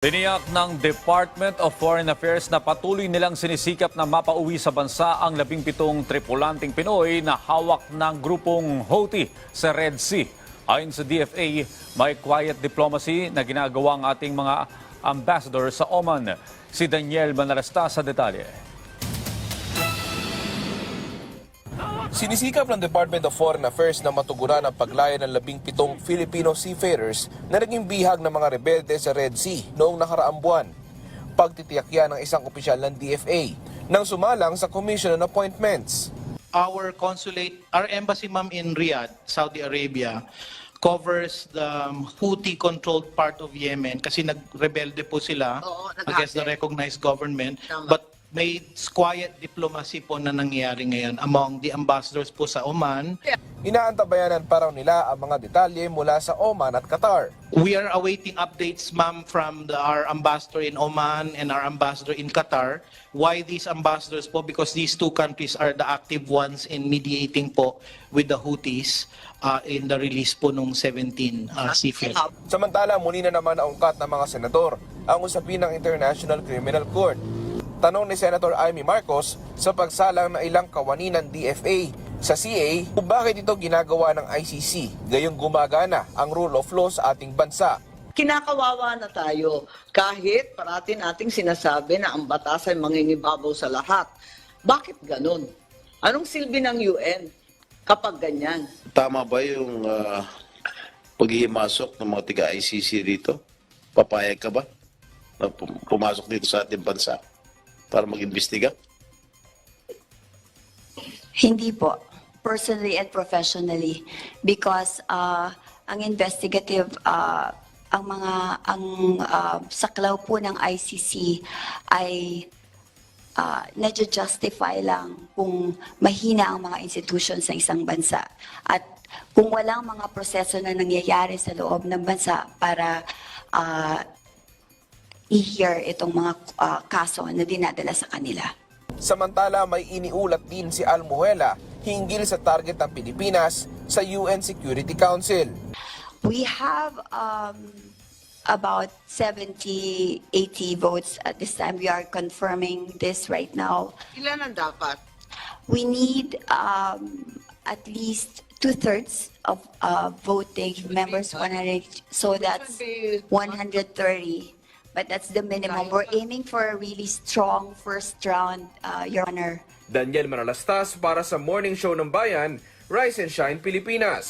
Tiniyak ng Department of Foreign Affairs na patuloy nilang sinisikap na mapauwi sa bansa ang labing pitong tripulanting Pinoy na hawak ng grupong Houthi sa Red Sea. Ayon sa DFA, may quiet diplomacy na ginagawa ang ating mga ambassador sa Oman. Si Daniel Manarasta sa detalye. Sinisikap ng Department of Foreign Affairs na matugunan ang paglaya ng labing pitong Filipino seafarers na naging bihag ng mga rebelde sa Red Sea noong nakaraang buwan. Pagtitiyak yan ng isang opisyal ng DFA nang sumalang sa Commission on Appointments. our consulate, our embassy ma'am in Riyadh, Saudi Arabia, covers the Houthi-controlled part of Yemen kasi nagrebelde po sila Oo, against the recognized government. Tama. But may quiet diplomacy po na nangyayari ngayon among the ambassadors po sa Oman. Inaantabayanan pa raw nila ang mga detalye mula sa Oman at Qatar. We are awaiting updates, ma'am, from the, our ambassador in Oman and our ambassador in Qatar. Why these ambassadors po? Because these two countries are the active ones in mediating po with the Houthis uh, in the release po nung 17 uh, seafarers. Samantala, muli na naman naungkat ng mga senador ang usapin ng International Criminal Court. Tanong ni Senator Amy Marcos sa pagsalang ng ilang kawani ng DFA sa CA kung bakit ito ginagawa ng ICC gayong gumagana ang rule of law sa ating bansa. Kinakawawa na tayo kahit parati nating sinasabi na ang batas ay mangingibabaw sa lahat. Bakit ganun? Anong silbi ng UN kapag ganyan? Tama ba yung uh, paghihimasok ng mga tiga-ICC dito? Papayag ka ba na pum- pumasok dito sa ating bansa para mag-imbestiga? Hindi po. Personally and professionally. Because uh, ang investigative, uh, ang mga, ang uh, saklaw po ng ICC ay uh, nadja-justify lang kung mahina ang mga institutions ng isang bansa. At kung walang mga proseso na nangyayari sa loob ng bansa para uh, i-hear itong mga uh, kaso na dinadala sa kanila. Samantala, may iniulat din si Almuela hinggil sa target ng Pilipinas sa UN Security Council. We have um, about 70, 80 votes at this time. We are confirming this right now. Ilan ang dapat? We need um, at least two-thirds of uh, voting members, 100, so that's 130. But that's the minimum. We're aiming for a really strong first round, uh, Your Honor. Daniel Manalastas para sa Morning Show ng Bayan, Rise and Shine Pilipinas.